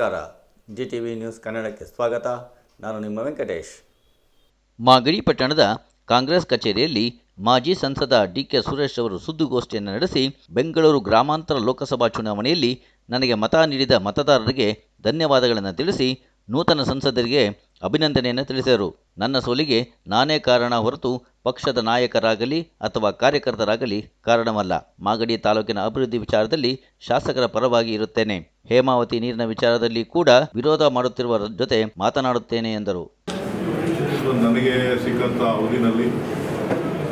ನಮಸ್ಕಾರ. G T V news ಕನ್ನಡಕ್ಕೆ ಸ್ವಾಗತ. ನಾನು ನಿಮ್ಮ ವೆಂಕಟೇಶ್. ಮಾಗಡಿ ಪಟ್ಟಣದ ಕಾಂಗ್ರೆಸ್ ಕಚೇರಿಯಲ್ಲಿ ಮಾಜಿ ಸಂಸದ ಡಿ ಕೆ ಸುರೇಶ್ ಅವರು ಸುದ್ದಿಗೋಷ್ಠಿಯನ್ನು ನಡೆಸಿ ಬೆಂಗಳೂರು ಗ್ರಾಮಾಂತರ ಲೋಕಸಭಾ ಚುನಾವಣೆಯಲ್ಲಿ ನನಗೆ ಮತ ನೀಡಿದ ಮತದಾರರಿಗೆ ಧನ್ಯವಾದಗಳನ್ನು ತಿಳಿಸಿ ನೂತನ ಸಂಸದರಿಗೆ ಅಭಿನಂದನೆಯನ್ನು ತಿಳಿಸಿದರು. ನನ್ನ ಸೋಲಿಗೆ ನಾನೇ ಕಾರಣ ಹೊರತು ಪಕ್ಷದ ನಾಯಕರಾಗಲಿ ಅಥವಾ ಕಾರ್ಯಕರ್ತರಾಗಲಿ ಕಾರಣವಲ್ಲ. ಮಾಗಡಿ ತಾಲೂಕಿನ ಅಭಿವೃದ್ಧಿ ವಿಚಾರದಲ್ಲಿ ಶಾಸಕರ ಪರವಾಗಿ ಇರುತ್ತೇನೆ. ಹೇಮಾವತಿ ನೀರಿನ ವಿಚಾರದಲ್ಲಿ ಕೂಡ ವಿರೋಧ ಮಾಡುತ್ತಿರುವ ಜೊತೆ ಮಾತನಾಡುತ್ತೇನೆ ಎಂದರು. ನನಗೆ ಸಿಕ್ಕಂಥ ಅವಧಿನಲ್ಲಿ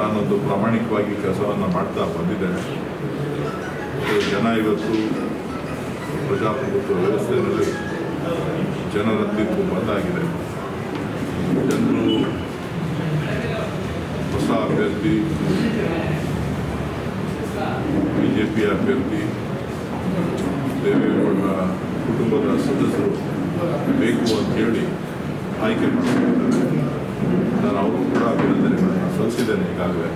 ನಾನೊಂದು ಪ್ರಾಮಾಣಿಕವಾಗಿ ಕೆಲಸವನ್ನು ಮಾಡ್ತಾ ಬಂದಿದ್ದೇನೆ. ಜನ ಇವತ್ತು ಪ್ರಜಾಪ್ರಭುತ್ವ ವ್ಯವಸ್ಥೆಯಲ್ಲಿ ಜನರ ತೀರ್ಪು ಬಂದಾಗಿದೆ. ಜನರು ಹೊಸ ಅಭ್ಯರ್ಥಿ ಬಿ ಜೆ ಪಿ ಅಭ್ಯರ್ಥಿ ದೇವೇಗೌಡ ಕುಟುಂಬದ ಸದಸ್ಯರು ಬೇಕು ಅಂತ ಹೇಳಿ ಆಯ್ಕೆ ಮಾಡಿಕೊಂಡಿದ್ದಾರೆ ನಾನು ಅವರು ಕೂಡ ಅಭಿನಂದನೆಗಳನ್ನು ಸಲ್ಲಿಸಿದ್ದೇನೆ ಈಗಾಗಲೇ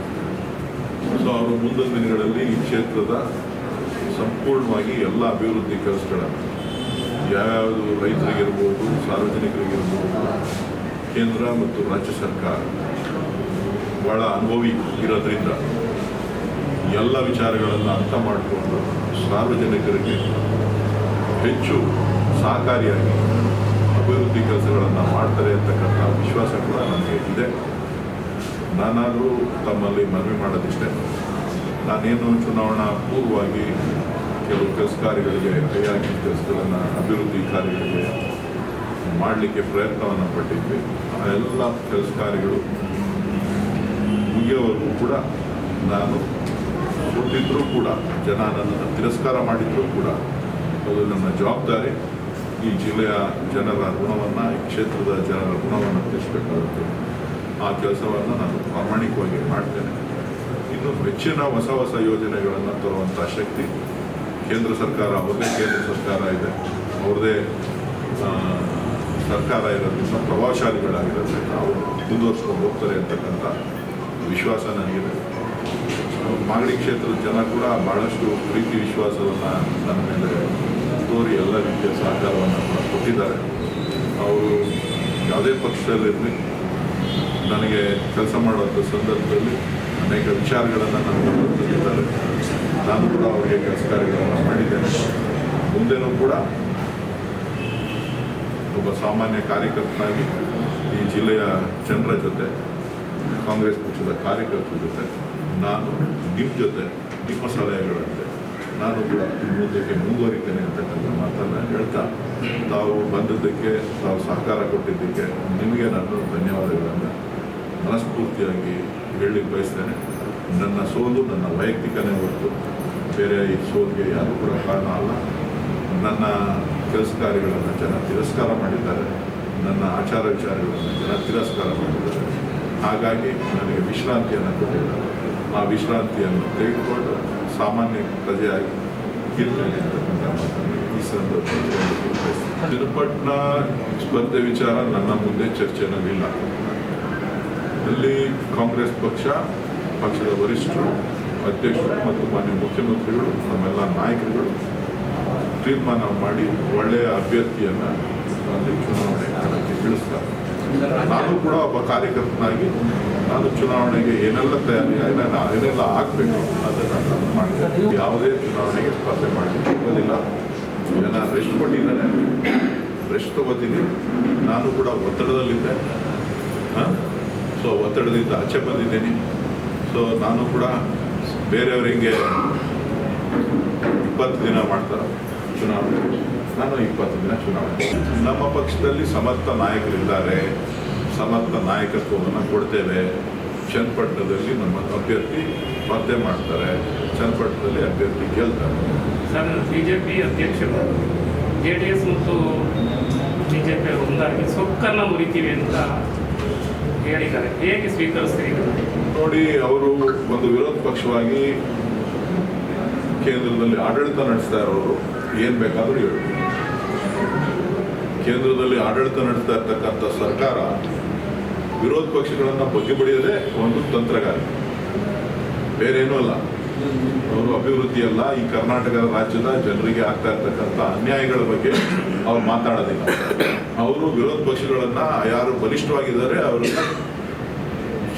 ಸೊ ಅವರು ಮುಂದಿನ ದಿನಗಳಲ್ಲಿ ಈ ಕ್ಷೇತ್ರದ ಸಂಪೂರ್ಣವಾಗಿ ಎಲ್ಲ ಅಭಿವೃದ್ಧಿ ಕೆಲಸಗಳನ್ನು ಯಾವ್ಯಾವುದು ರೈತರಿಗಿರ್ಬೋದು ಸಾರ್ವಜನಿಕರಿಗಿರ್ಬೋದು ಕೇಂದ್ರ ಮತ್ತು ರಾಜ್ಯ ಸರ್ಕಾರ ಭಾಳ ಅನುಭವಿ ಇರೋದ್ರಿಂದ ಎಲ್ಲ ವಿಚಾರಗಳನ್ನು ಅರ್ಥ ಮಾಡಿಕೊಂಡು ಸಾರ್ವಜನಿಕರಿಗೆ ಹೆಚ್ಚು ಸಹಕಾರಿಯಾಗಿ ಅಭಿವೃದ್ಧಿ ಕೆಲಸಗಳನ್ನು ಮಾಡ್ತಾರೆ ಅಂತಕ್ಕಂಥ ವಿಶ್ವಾಸ ಕೂಡ ನನಗೆ ಇದೆ. ನಾನಾದರೂ ತಮ್ಮಲ್ಲಿ ಮನವಿ ಮಾಡೋದಿಷ್ಟೇ. ನಾನೇನು ಚುನಾವಣಾ ಪೂರ್ವವಾಗಿ ಕೆಲವು ಕೆಲಸ ಕಾರ್ಯಗಳಿಗೆ ಕೈಯಾಗಿ ಕೆಲಸಗಳನ್ನು, ಅಭಿವೃದ್ಧಿ ಕಾರ್ಯಗಳಿಗೆ ಮಾಡಲಿಕ್ಕೆ ಪ್ರಯತ್ನವನ್ನು ಪಟ್ಟಿದ್ವಿ. ಆ ಎಲ್ಲ ಕೆಲಸ ಕಾರ್ಯಗಳು ಮುಗಿಯೋವರೆಗೂ ಕೂಡ ನಾನು ಕೊಟ್ಟಿದ್ದರೂ ಕೂಡ, ಜನ ನನ್ನನ್ನು ತಿರಸ್ಕಾರ ಮಾಡಿದ್ರೂ ಕೂಡ, ಅದು ನನ್ನ ಜವಾಬ್ದಾರಿ. ಈ ಜಿಲ್ಲೆಯ ಜನರ ಋಣವನ್ನು, ಈ ಕ್ಷೇತ್ರದ ಜನರ ಋಣವನ್ನು ತಿಳಿಸಬೇಕಾಗುತ್ತೆ ಆ ಕೆಲಸವನ್ನು ನಾನು ಪ್ರಾಮಾಣಿಕವಾಗಿ ಮಾಡ್ತೇನೆ. ಇನ್ನು ಹೆಚ್ಚಿನ ಹೊಸ ಹೊಸ ಯೋಜನೆಗಳನ್ನು ತರುವಂಥ ಶಕ್ತಿ ಕೇಂದ್ರ ಸರ್ಕಾರ ಅವ್ರದ್ದೇ ಕೇಂದ್ರ ಸರ್ಕಾರ ಇದೆ. ಅವ್ರದ್ದೇ ಸರ್ಕಾರ ಇರೋದ್ರಿಂದ ಪ್ರಭಾವಶಾಲಿಗಳಾಗಿರುತ್ತೆ ನಾವು ಮುಂದುವರ್ಸ್ಕೊಂಡು ಹೋಗ್ತಾರೆ ಅಂತಕ್ಕಂಥ ವಿಶ್ವಾಸ ನನಗಿದೆ. ಮಾಗಡಿ ಕ್ಷೇತ್ರದ ಜನ ಕೂಡ ಭಾಳಷ್ಟು ಪ್ರೀತಿ ವಿಶ್ವಾಸವನ್ನು ನನ್ನ ಮೇಲೆ ತೋರಿ ಎಲ್ಲ ರೀತಿಯ ಸಹಕಾರವನ್ನು ಕೂಡ ಕೊಟ್ಟಿದ್ದಾರೆ. ಅವರು ಯಾವುದೇ ಪಕ್ಷದಲ್ಲಿರಲಿ, ನನಗೆ ಕೆಲಸ ಮಾಡುವಂಥ ಸಂದರ್ಭದಲ್ಲಿ ಅನೇಕ ವಿಚಾರಗಳನ್ನು ನನ್ನ ತಂದಿದ್ದಾರೆ ನಾನು ಕೂಡ ಅವರಿಗೆ ಕೆಲಸ ಕಾರ್ಯಗಳನ್ನು ಮಾಡಿದ್ದೇನೆ. ಮುಂದೆನೂ ಕೂಡ ಒಬ್ಬ ಸಾಮಾನ್ಯ ಕಾರ್ಯಕರ್ತನಾಗಿ ಈ ಜಿಲ್ಲೆಯ ಜನರ ಜೊತೆ, ಕಾಂಗ್ರೆಸ್ ಪಕ್ಷದ ಕಾರ್ಯಕರ್ತರ ಜೊತೆ, ನಾನು ನಿಮ್ಮ ಜೊತೆ, ನಿಮ್ಮ ಸಲಹೆಗಳಂತೆ, ನಾನು ಕೂಡ ಮುಂದಕ್ಕೆ ಮುಂದುವರಿತೇನೆ ಅಂತಕ್ಕಂಥ ಮಾತನ್ನು ಹೇಳ್ತಾ, ತಾವು ಬಂದದ್ದಕ್ಕೆ, ತಾವು ಸಹಕಾರ ಕೊಟ್ಟಿದ್ದಕ್ಕೆ ನಿಮಗೆ ನಾನು ಧನ್ಯವಾದಗಳನ್ನು ಮನಸ್ಫೂರ್ತಿಯಾಗಿ ಹೇಳಲಿಕ್ಕೆ ಬಯಸ್ತೇನೆ. ನನ್ನ ಸೋಲು ನನ್ನ ವೈಯಕ್ತಿಕನೇ ಹೊರತು, ಬೇರೆ ಈ ಸೋಲಿಗೆ ಯಾರು ಕೂಡ ಕಾರಣ ಅಲ್ಲ. ನನ್ನ ಕೆಲಸ ಕಾರ್ಯಗಳನ್ನು ಜನ ತಿರಸ್ಕಾರ ಮಾಡಿದ್ದಾರೆ. ನನ್ನ ಆಚಾರ ವಿಚಾರಗಳನ್ನು ಜನ ತಿರಸ್ಕಾರ ಮಾಡಿದ್ದಾರೆ. ಹಾಗಾಗಿ ನನಗೆ ವಿಶ್ರಾಂತಿಯನ್ನು ಕೊಟ್ಟಿದ್ದಾರೆ. ಆ ವಿಶ್ರಾಂತಿಯನ್ನು ತೆಗೆದುಕೊಂಡು ಸಾಮಾನ್ಯ ಪ್ರಜೆಯಾಗಿ ಇರ್ತೇನೆ ಅಂತಕ್ಕಂಥ ಈ ಸಂದರ್ಭದಲ್ಲಿ ತಿರುಪಟ್ನ ಸ್ಪರ್ಧೆ ವಿಚಾರ ನನ್ನ ಮುಂದೆ ಚರ್ಚೆನಲ್ಲಿಲ್ಲ ಅಲ್ಲಿ ಕಾಂಗ್ರೆಸ್ ಪಕ್ಷ, ಪಕ್ಷದ ವರಿಷ್ಠರು, ಅಧ್ಯಕ್ಷರು ಮತ್ತು ಮಾನ್ಯ ಮುಖ್ಯಮಂತ್ರಿಗಳು ನಮ್ಮೆಲ್ಲ ನಾಯಕರುಗಳು ತೀರ್ಮಾನ ಮಾಡಿ ಒಳ್ಳೆಯ ಅಭ್ಯರ್ಥಿಯನ್ನು ಅಲ್ಲಿ ಚುನಾವಣೆ ಕಣಕ್ಕೆ ಇಳಿಸ್ತಾರೆ ನಾನು ಕೂಡ ಒಬ್ಬ ಕಾರ್ಯಕರ್ತನಾಗಿ, ನಾನು ಚುನಾವಣೆಗೆ ಏನೆಲ್ಲ ತಯಾರಿ, ಏನೆಲ್ಲ ಏನೆಲ್ಲ ಆಗಬೇಕು ಅದನ್ನು ನಾನು ಮಾಡಿದೆ. ಯಾವುದೇ ಚುನಾವಣೆಗೆ ಸ್ಪರ್ಧೆ ಮಾಡಲಿಕ್ಕೆ ಹೋಗೋದಿಲ್ಲ ಜನ ರೆಸ್ಟ್ ಕೊಟ್ಟಿದ್ದಾನೆ ರೆಸ್ಟ್ ತಗೋತೀನಿ. ನಾನು ಕೂಡ ಒತ್ತಡದಲ್ಲಿದ್ದೆ. ಸೊ ಒತ್ತಡದಿಂದ ಆಚೆ ಬಂದಿದ್ದೀನಿ. ಸೊ ನಾನು ಕೂಡ ಬೇರೆಯವರಿಗೆ ಇಪ್ಪತ್ತು ದಿನ ಮಾಡ್ತಾರೆ. ಚುನಾವಣೆ. ನಾನು ಇಪ್ಪತ್ತು ದಿನ ಚುನಾವಣೆ. ನಮ್ಮ ಪಕ್ಷದಲ್ಲಿ ಸಮರ್ಥ ನಾಯಕರಿದ್ದಾರೆ. ಸಮರ್ಥ ನಾಯಕತ್ವವನ್ನು ಕೊಡ್ತೇವೆ. ಚನ್ನಪಟ್ಟಣದಲ್ಲಿ ನಮ್ಮ ಅಭ್ಯರ್ಥಿ ಸ್ಪರ್ಧೆ ಮಾಡ್ತಾರೆ. ಚನ್ನಪಟ್ಟಣದಲ್ಲಿ ಅಭ್ಯರ್ಥಿ ಗೆಲ್ತಾರೆ ಸರ್ ಬಿಜೆಪಿ ಅಧ್ಯಕ್ಷರು ಜೆ ಡಿ ಎಸ್ ಮತ್ತು ಬಿ ಜೆ ಪಿ ಒಂದಾಗಿ ಸೊಕ್ಕನ್ನು ಮುರಿತೀವಿ ಅಂತ ಹೇಳಿದ್ದಾರೆ. ಹೇಗೆ ಸ್ವೀಕರಿಸ್ತೀರಿ ನೋಡಿ ಅವರು ಒಂದು ವಿರೋಧ ಪಕ್ಷವಾಗಿ ಕೇಂದ್ರದಲ್ಲಿ ಆಡಳಿತ ನಡೆಸ್ತಾ ಇರೋರು. ಏನು ಬೇಕಾದರೂ ಹೇಳಿ ಕೇಂದ್ರದಲ್ಲಿ ಆಡಳಿತ ನಡೆಸ್ತಾ ಇರ್ತಕ್ಕಂಥ ಸರ್ಕಾರ ವಿರೋಧ ಪಕ್ಷಗಳನ್ನು ಬಗ್ಗೆ ಬಡಿಯೋದೇ ಒಂದು ತಂತ್ರಗಾರಿಕೆ. ಬೇರೇನೂ ಅಲ್ಲ. ಅವರು ಅಭಿವೃದ್ಧಿ ಅಲ್ಲ, ಈ ಕರ್ನಾಟಕ ರಾಜ್ಯದ ಜನರಿಗೆ ಆಗ್ತಾ ಇರ್ತಕ್ಕಂಥ ಅನ್ಯಾಯಗಳ ಬಗ್ಗೆ ಅವ್ರು ಮಾತಾಡೋದಿಲ್ಲ. ಅವರು ವಿರೋಧ ಪಕ್ಷಗಳನ್ನ ಯಾರು ಬಲಿಷ್ಠವಾಗಿದ್ದಾರೆ ಅವರನ್ನ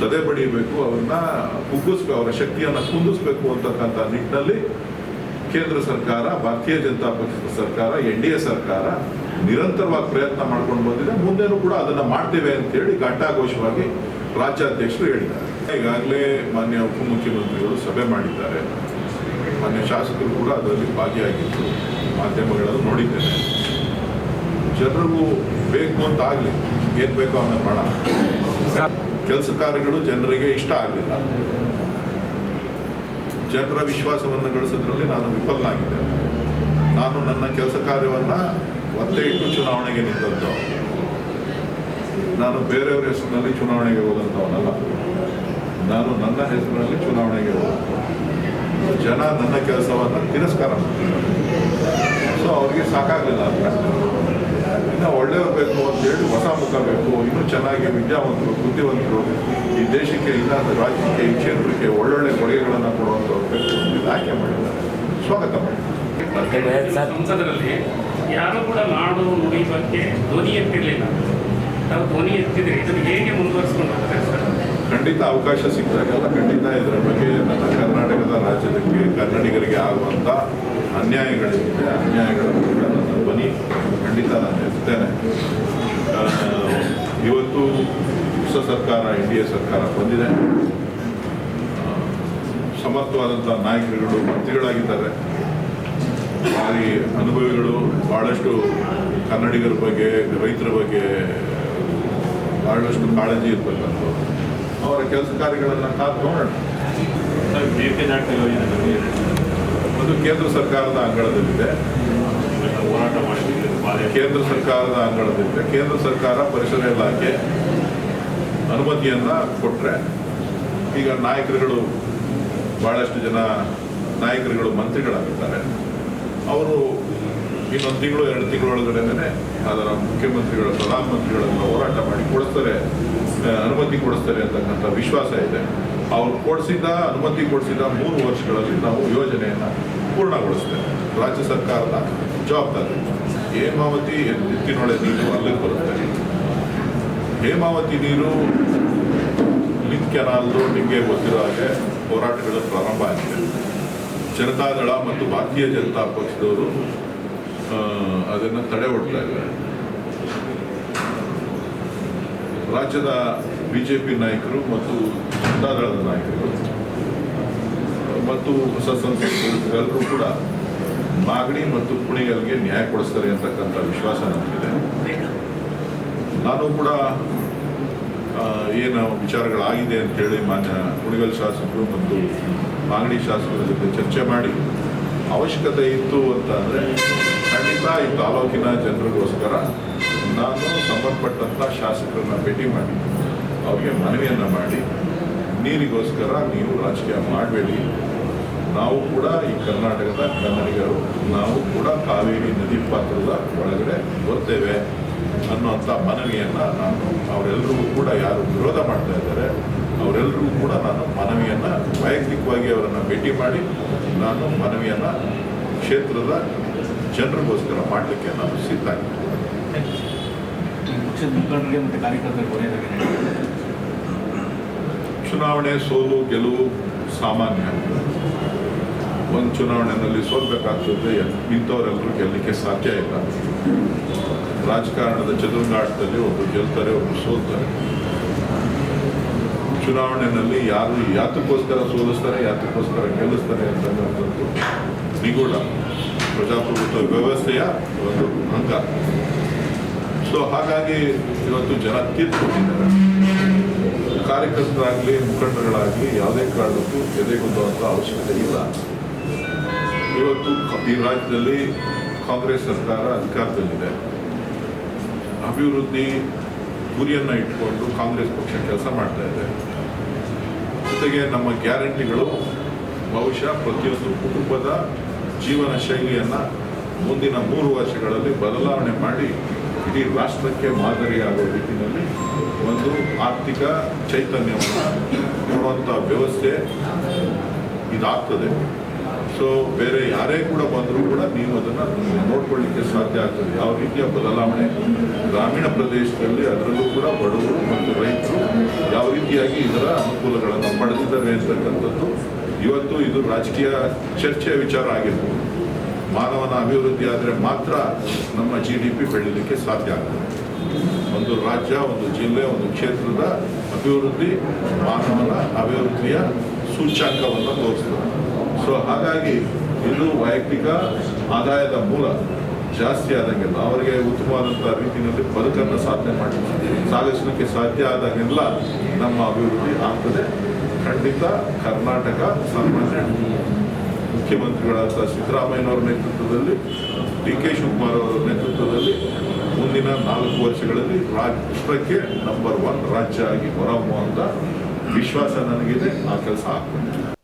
ಸದೆ ಬಡಿಯಬೇಕು ಅವ್ರನ್ನ ಕುಗ್ಗಿಸ್ಬೇಕು ಅವರ ಶಕ್ತಿಯನ್ನ ಕುಂದಿಸ್ಬೇಕು ಅಂತಕ್ಕಂಥ ನಿಟ್ಟಿನಲ್ಲಿ ಕೇಂದ್ರ ಸರ್ಕಾರ, ಭಾರತೀಯ ಜನತಾ ಪಕ್ಷದ ಸರ್ಕಾರ, ಎನ್ ಡಿ ಎ ಸರ್ಕಾರ ನಿರಂತರವಾಗಿ ಪ್ರಯತ್ನ ಮಾಡ್ಕೊಂಡು ಬಂದಿದೆ. ಮುಂದೆನೂ ಕೂಡ ಅದನ್ನ ಮಾಡ್ತೇವೆ ಅಂತೇಳಿ ಘಂಟಾಘೋಷವಾಗಿ ರಾಜ್ಯಾಧ್ಯಕ್ಷರು ಹೇಳಿದ್ದಾರೆ. ಈಗಾಗಲೇ ಮಾನ್ಯ ಉಪಮುಖ್ಯಮಂತ್ರಿಗಳು ಸಭೆ ಮಾಡಿದ್ದಾರೆ. ಮಾನ್ಯ ಶಾಸಕರು ಕೂಡ ಅದರಲ್ಲಿ ಭಾಗಿಯಾಗಿದ್ದು ಮಾಧ್ಯಮಗಳನ್ನು ನೋಡಿದ್ದೇನೆ. ಜನರಿಗೂ ಬೇಕು ಅಂತ ಆಗಲಿ, ಏನು ಬೇಕೋ ಅನ್ನೋ ಮಾಡೋಣ. ಕೆಲಸ ಕಾರ್ಯಗಳು ಜನರಿಗೆ ಇಷ್ಟ ಆಗಲಿಲ್ಲ. ಜನರ ವಿಶ್ವಾಸವನ್ನು ಗಳಿಸೋದ್ರಲ್ಲಿ ನಾನು ವಿಫಲನಾಗಿದ್ದೆ. ನಾನು ನನ್ನ ಕೆಲಸ ಕಾರ್ಯವನ್ನು ಒತ್ತೆ ಇಟ್ಟು ಚುನಾವಣೆಗೆ ನಿಂತದ್ದು. ನಾನು ಬೇರೆಯವರ ಹೆಸರಿನಲ್ಲಿ ಚುನಾವಣೆಗೆ ಹೋದಂಥವನಲ್ಲ. ನಾನು ನನ್ನ ಹೆಸರಿನಲ್ಲಿ ಚುನಾವಣೆಗೆ ಹೋದಂಥ ಜನ ನನ್ನ ಕೆಲಸವನ್ನು ತಿರಸ್ಕಾರ ಮಾಡ್ತಾರೆ ಸೊ ಅವ್ರಿಗೆ ಸಾಕಾಗಲಿಲ್ಲ ಅಂತ. ಇನ್ನು ಒಳ್ಳೆಯವ್ರು ಬೇಕು ಅಂತೇಳಿ ಹೊಸ ಮುಖ ಬೇಕು ಇನ್ನೂ ಚೆನ್ನಾಗಿ ವಿದ್ಯಾವಂತರು ಬುದ್ಧಿವಂತರು ಈ ದೇಶಕ್ಕೆ ಇಲ್ಲ ರಾಜ್ಯಕ್ಕೆ ಈ ಕ್ಷೇತ್ರಕ್ಕೆ ಒಳ್ಳೊಳ್ಳೆ ಕೊಡುಗೆಗಳನ್ನು ಕೊಡುವಂಥವ್ರು ಬೇಕು ಅಂತ ಆಯ್ಕೆ ಮಾಡಿದ್ದಾರೆ. ಸ್ವಾಗತ ಮಾಡಿ. ಸಂಸದರಲ್ಲಿ ಯಾರು ಕೂಡ ನಾಡು ನುಡಿ ಬಗ್ಗೆ ಧ್ವನಿ ಎತ್ತಿರಲಿಲ್ಲ. ತಾವು ಧ್ವನಿ ಎತ್ತಿದ್ರೆ ಇದನ್ನು ಹೇಗೆ ಮುಂದುವರಿಸ್ಕೊಂಡು ಹೋಗ್ತಾರೆ ಸರ್? ಖಂಡಿತ ಅವಕಾಶ ಸಿಕ್ಕಿದಾಗೆಲ್ಲ ಖಂಡಿತ ಇದರ ಬಗ್ಗೆ ನನ್ನ ಕರ್ನಾಟಕದ ರಾಜ್ಯದಕ್ಕೆ ಕನ್ನಡಿಗರಿಗೆ ಆಗುವಂಥ ಅನ್ಯಾಯಗಳಿದೆ. ಅನ್ಯಾಯಗಳ ಧ್ವನಿ ಖಂಡಿತ ನಾನು ಹೇಳ್ತೇನೆ. ಇವತ್ತು ಹೊಸ ಸರ್ಕಾರ ಎನ್ ಡಿ ಎ ಸರ್ಕಾರ ಬಂದಿದೆ. ಸಮರ್ಥವಾದಂಥ ನಾಯಕರುಗಳು ಮಂತ್ರಿಗಳಾಗಿದ್ದಾರೆ. ಭಾರಿ ಅನುಭವಿಗಳು ಭಾಳಷ್ಟು ಕನ್ನಡಿಗರ ಬಗ್ಗೆ ರೈತರ ಬಗ್ಗೆ ಭಾಳಷ್ಟು ಕಾಳಜಿ ಇರಬೇಕಂತ ಅವರ ಕೆಲಸ ಕಾರ್ಯಗಳನ್ನು ಕಾದು ನೋಡೋಣ. ಅದು ಕೇಂದ್ರ ಸರ್ಕಾರದ ಅಂಗಳದಲ್ಲಿದೆ. ಹೋರಾಟ ಮಾಡಿದ್ದೀವಿ ಕೇಂದ್ರ ಸರ್ಕಾರದ ಅಂಗಳದಿಂದ ಕೇಂದ್ರ ಸರ್ಕಾರ ಪರಿಸರ ಇಲಾಖೆ ಅನುಮತಿಯನ್ನ ಕೊಟ್ಟರೆ ಈಗ ನಾಯಕರುಗಳು ಬಹಳಷ್ಟು ಜನ ನಾಯಕರುಗಳು ಮಂತ್ರಿಗಳಾಗಿದ್ದಾರೆ. ಅವರು ಇನ್ನೊಂದು ತಿಂಗಳು, ಎರಡು ತಿಂಗಳೊಳಗಡೆನೆ ಅದರ ಮುಖ್ಯಮಂತ್ರಿಗಳ ಪ್ರಧಾನಮಂತ್ರಿಗಳನ್ನ ಹೋರಾಟ ಮಾಡಿ ಕೊಡಿಸ್ತಾರೆ ಅನುಮತಿ ಕೊಡಿಸ್ತಾರೆ ಅಂತಕ್ಕಂಥ ವಿಶ್ವಾಸ ಇದೆ. ಅವ್ರು ಕೊಡಿಸಿದ ಅನುಮತಿ ಕೊಡಿಸಿದ ಮೂರು ವರ್ಷಗಳಲ್ಲಿ ನಾವು ಯೋಜನೆಯನ್ನು ಪೂರ್ಣಗೊಳಿಸ್ತೇವೆ. ರಾಜ್ಯ ಸರ್ಕಾರದ ಜವಾಬ್ದಾರಿ. ಹೇಮಾವತಿ ಎತ್ತಿನೊಳೆ ನೀರು ಅಲ್ಲಿಗೆ ಬರುತ್ತೆ. ಹೇಮಾವತಿ ನೀರು ಲಿಂಕ್ ಕೆನಾಲ್ದು ನಿಮಗೆ ಗೊತ್ತಿರೋ ಹಾಗೆ ಹೋರಾಟಗಳು ಪ್ರಾರಂಭ ಆಗಿದೆ. ಜನತಾದಳ ಮತ್ತು ಭಾರತೀಯ ಜನತಾ ಪಕ್ಷದವರು ಅದನ್ನು ತಡೆ ಹೊಡ್ತಾ ಇದ್ದಾರೆ. ರಾಜ್ಯದ ಪಿ ನಾಯಕರು ಮತ್ತು ಜನತಾದಳದ ನಾಯಕರು, ಮತ್ತು ಹೊಸ ಸಂಸದರು ಕೂಡ ಮಾಗಡಿ ಮತ್ತು ಕುಣಿಗಲ್ಗೆ ನ್ಯಾಯ ಕೊಡಿಸ್ತಾರೆ ಅಂತಕ್ಕಂಥ ವಿಶ್ವಾಸ ನಮಗಿದೆ. ನಾನು ಕೂಡ ಏನು ವಿಚಾರಗಳಾಗಿದೆ ಅಂತೇಳಿ ಮಾನ್ಯ ಕುಣಿಗಲ್ ಶಾಸಕರು ಮತ್ತು ಮಾಗಡಿ ಶಾಸಕರ ಜೊತೆ ಚರ್ಚೆ ಮಾಡಿ, ಅವಶ್ಯಕತೆ ಇತ್ತು ಅಂತ ಅಂದರೆ ಖಂಡಿತ ಈ ತಾಲೂಕಿನ ಜನರಿಗೋಸ್ಕರ ನಾನು ಸಂಬಂಧಪಟ್ಟಂಥ ಶಾಸಕರನ್ನ ಭೇಟಿ ಮಾಡಿ, ಅವರಿಗೆ ಮನವಿಯನ್ನು ಮಾಡಿ, ನೀರಿಗೋಸ್ಕರ ನೀವು ರಾಜಕೀಯ ಮಾಡಬೇಡಿ ನಾವು ಕೂಡ ಈ ಕರ್ನಾಟಕದ ಕನ್ನಡಿಗರು ನಾವು ಕೂಡ ಕಾವೇರಿ ನದಿ ಪಾತ್ರದ ಒಳಗಡೆ ಬರ್ತೇವೆ ಅನ್ನುವಂಥ ಮನವಿಯನ್ನು ನಾನು ಅವರೆಲ್ಲರಿಗೂ ಕೂಡ ಯಾರು ವಿರೋಧ ಮಾಡ್ತಾ ಇದ್ದಾರೆ ಅವರೆಲ್ಲರಿಗೂ ಕೂಡ ನಾನು ಮನವಿಯನ್ನು ವೈಯಕ್ತಿಕವಾಗಿ ಅವರನ್ನು ಭೇಟಿ ಮಾಡಿ ನಾನು ಮನವಿಯನ್ನು ಕ್ಷೇತ್ರದ ಜನರಿಗೋಸ್ಕರ ಮಾಡಲಿಕ್ಕೆ ನಾನು ಸಿದ್ಧ ಚುನಾವಣೆ ಸೋಲು ಗೆಲುವು ಸಾಮಾನ್ಯ. ಒಂದು ಚುನಾವಣೆಯಲ್ಲಿ ಸೋಲ್ಬೇಕಾಗ್ತದೆ ಇಂಥವರೆಲ್ಲರೂ ಗೆಲ್ಲಲಿಕ್ಕೆ ಸಾಧ್ಯ ಇಲ್ಲ. ರಾಜಕಾರಣದ ಚದುರಂಗಾಟದಲ್ಲಿ ಒಬ್ಬರು ಗೆಲ್ತಾರೆ ಒಬ್ಬರು ಸೋಲ್ತಾರೆ. ಚುನಾವಣೆಯಲ್ಲಿ ಯಾರು ಯಾತಕ್ಕೋಸ್ಕರ ಸೋಲಿಸ್ತಾರೆ, ಯಾತಕ್ಕೋಸ್ಕರ ಗೆಲ್ಲಿಸ್ತಾರೆ ಅಂತಕ್ಕಂಥದ್ದು ನಿಗೂಢ ಪ್ರಜಾಪ್ರಭುತ್ವ ವ್ಯವಸ್ಥೆಯ ಒಂದು ಅಂಗ. ಸೊ ಹಾಗಾಗಿ ಇವತ್ತು ಜನ ತೀರ್ಪು ಕೊಟ್ಟಿದ್ದಾರೆ ಕಾರ್ಯಕರ್ತರಾಗಲಿ ಮುಖಂಡರುಗಳಾಗಲಿ ಯಾವುದೇ ಕಾರಣಕ್ಕೂ ಎದೆಗುಂದುವಂಥ ಅವಶ್ಯಕತೆ ಇಲ್ಲ. ಇವತ್ತು ಈ ರಾಜ್ಯದಲ್ಲಿ ಕಾಂಗ್ರೆಸ್ ಸರ್ಕಾರ ಅಧಿಕಾರದಲ್ಲಿದೆ. ಅಭಿವೃದ್ಧಿ ಗುರಿಯನ್ನು ಇಟ್ಕೊಂಡು ಕಾಂಗ್ರೆಸ್ ಪಕ್ಷ ಕೆಲಸ ಮಾಡ್ತಾ ಇದೆ. ಜೊತೆಗೆ ನಮ್ಮ ಗ್ಯಾರಂಟಿಗಳು ಬಹುಶಃ ಪ್ರತಿಯೊಂದು ಕುಟುಂಬದ ಜೀವನ ಶೈಲಿಯನ್ನು ಮುಂದಿನ ಮೂರು ವರ್ಷಗಳಲ್ಲಿ ಬದಲಾವಣೆ ಮಾಡಿ ಇಡೀ ರಾಷ್ಟ್ರಕ್ಕೆ ಮಾದರಿಯಾಗುವ ರೀತಿಯಲ್ಲಿ ಒಂದು ಆರ್ಥಿಕ ಚೈತನ್ಯವನ್ನು ಕೊಡುವಂಥ ವ್ಯವಸ್ಥೆ ಇದಾಗ್ತದೆ. ಸೊ ಬೇರೆ ಯಾರೇ ಕೂಡ ಬಂದರೂ ಕೂಡ ನೀವು ಅದನ್ನು ನೋಡ್ಕೊಳ್ಳಿಕ್ಕೆ ಸಾಧ್ಯ ಆಗ್ತದೆ. ಯಾವ ರೀತಿಯ ಬದಲಾವಣೆ ಗ್ರಾಮೀಣ ಪ್ರದೇಶದಲ್ಲಿ ಅದರಲ್ಲೂ ಕೂಡ ಬಡವರು ಮತ್ತು ರೈತರು ಯಾವ ರೀತಿಯಾಗಿ ಇದರ ಅನುಕೂಲಗಳನ್ನು ಪಡೆದಿದ್ದಾರೆ ಅಂತಕ್ಕಂಥದ್ದು ಇವತ್ತು ಇದು ರಾಜಕೀಯ ಚರ್ಚೆಯ ವಿಚಾರ ಆಗಿರ್ಬೋದು. ಮಾನವನ ಅಭಿವೃದ್ಧಿ ಆದರೆ ಮಾತ್ರ ನಮ್ಮ ಜಿ ಡಿ ಪಿ ಬೆಳೀಲಿಕ್ಕೆ ಸಾಧ್ಯ ಆಗ್ತದೆ. ಒಂದು ರಾಜ್ಯ, ಒಂದು ಜಿಲ್ಲೆ, ಒಂದು ಕ್ಷೇತ್ರದ ಅಭಿವೃದ್ಧಿ ಮಾನವನ ಅಭಿವೃದ್ಧಿಯ ಸೂಚ್ಯಾಂಕವನ್ನು ತೋರಿಸ್ತದೆ. ಸೊ ಹಾಗಾಗಿ ಇನ್ನೂ ವೈಯಕ್ತಿಕ ಆದಾಯದ ಮೂಲ ಜಾಸ್ತಿ ಆದಂಗೆಲ್ಲ ಅವರಿಗೆ ಉತ್ತಮವಾದಂಥ ರೀತಿಯಲ್ಲಿ ಬದುಕನ್ನು ಸಾಧನೆ ಮಾಡಿ. ಸಾಗಿಸಲಿಕ್ಕೆ ಸಾಧ್ಯ ಆದಾಗೆಲ್ಲ ನಮ್ಮ ಅಭಿವೃದ್ಧಿ ಆಗ್ತದೆ. ಖಂಡಿತ ಕರ್ನಾಟಕ ಸಾಮಾನ್ಯ ಮುಖ್ಯಮಂತ್ರಿಗಳಾದ ಸಿದ್ದರಾಮಯ್ಯನವರ ನೇತೃತ್ವದಲ್ಲಿ ಡಿ ಕೆ ಶಿವಕುಮಾರ್ ಅವರ ನೇತೃತ್ವದಲ್ಲಿ ಮುಂದಿನ ನಾಲ್ಕು ವರ್ಷಗಳಲ್ಲಿ ರಾಷ್ಟ್ರಕ್ಕೆ ನಂಬರ್ ಒನ್ ರಾಜ್ಯ ಆಗಿ ಹೊರಹೊಮ್ಮುವಂಥ ವಿಶ್ವಾಸ ನನಗಿದೆ. ಆ ಕೆಲಸ ಆಗ್ತದೆ.